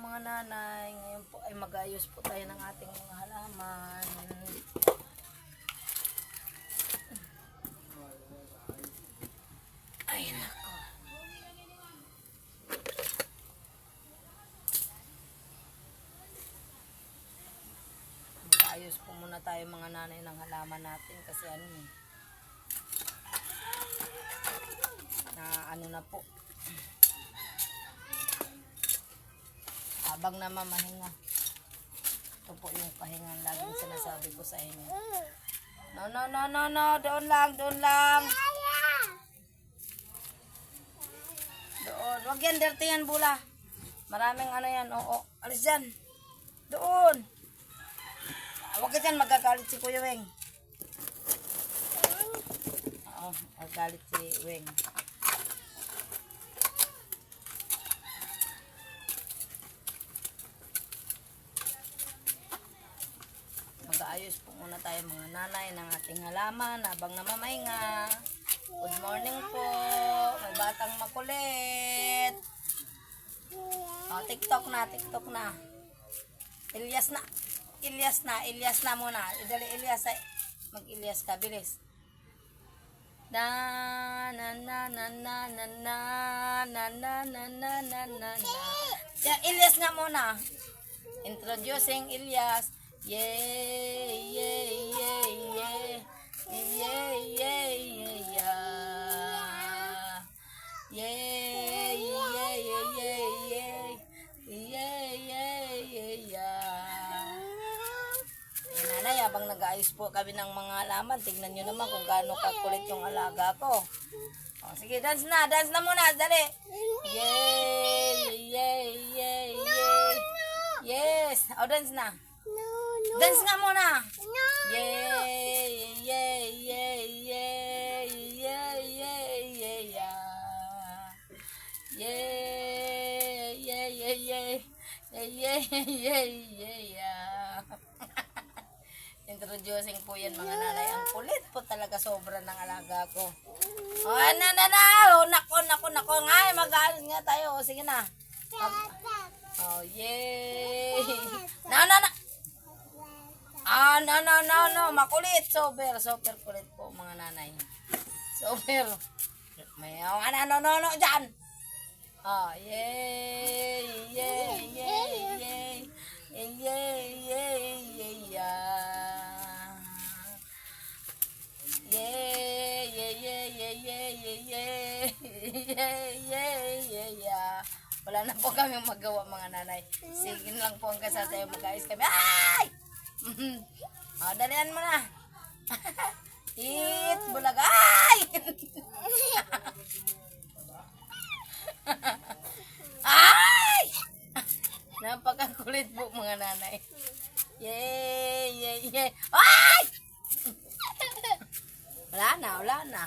mga nanay. Ngayon po ay mag-ayos po tayo ng ating mga halaman. Ay, nako. Mag-ayos po muna tayo mga nanay ng halaman natin kasi ano eh. Na ano na po. Habang namamahinga. Ito po yung pahingang laging sinasabi ko sa inyo. No, no, no, no, no. Doon lang, doon lang. Doon. Huwag yan, dirty yan, bula. Maraming ano yan. Oo, alis dyan. Doon. Huwag ka dyan, magagalit si Kuya Weng. Oo, magagalit si Weng. Mag-aayos po muna tayo mga nanay ng ating halaman habang namamahinga. Good morning po. May batang makulit. Oh, TikTok na, TikTok na. Ilyas na. Ilyas na, Ilyas na muna. Idali Ilyas ay mag-Ilyas ka, bilis. Na na na na na na na na na na na na na Ya, Ilyas nga muna. Introducing Ilyas. Yay, habang nag-aayos po kami ng mga halaman, tignan nyo naman kung gaano kakulit yung alaga ko. O, sige, dance na, dance na muna, dali. Yay, yay, yay, yay. Yes, o dance na. Dance nga muna. Yay, yay, yay, yay, yay, yay, yay. Yay, yay, yay, yay, yay, yay, yay. Introducing po yan mga nanay. Ang kulit po talaga sobra ng alaga ko. Oh, na, na, na. Oh, nako, nako, nako. Nga, mag-aalis nga tayo. O, sige na. Mag- oh, yay. Na, na, na. Ah, no, no, no, no. Makulit. Super, super kulit po mga nanay. Super. May ano, ano, no, no, dyan. Ah, yay, yay, yay, yay. Yay, Yay, yay, yay, yeah. Wala na po kami magawa mga nanay. Sige lang po ang kasal tayo mag-ayos kami. Ay! Mhm. oh, dalian mo na. It, bulag. Ay! Ay! Napakakulit po mga nanay. Yay, yay, yay. Ay! Wala na, wala na.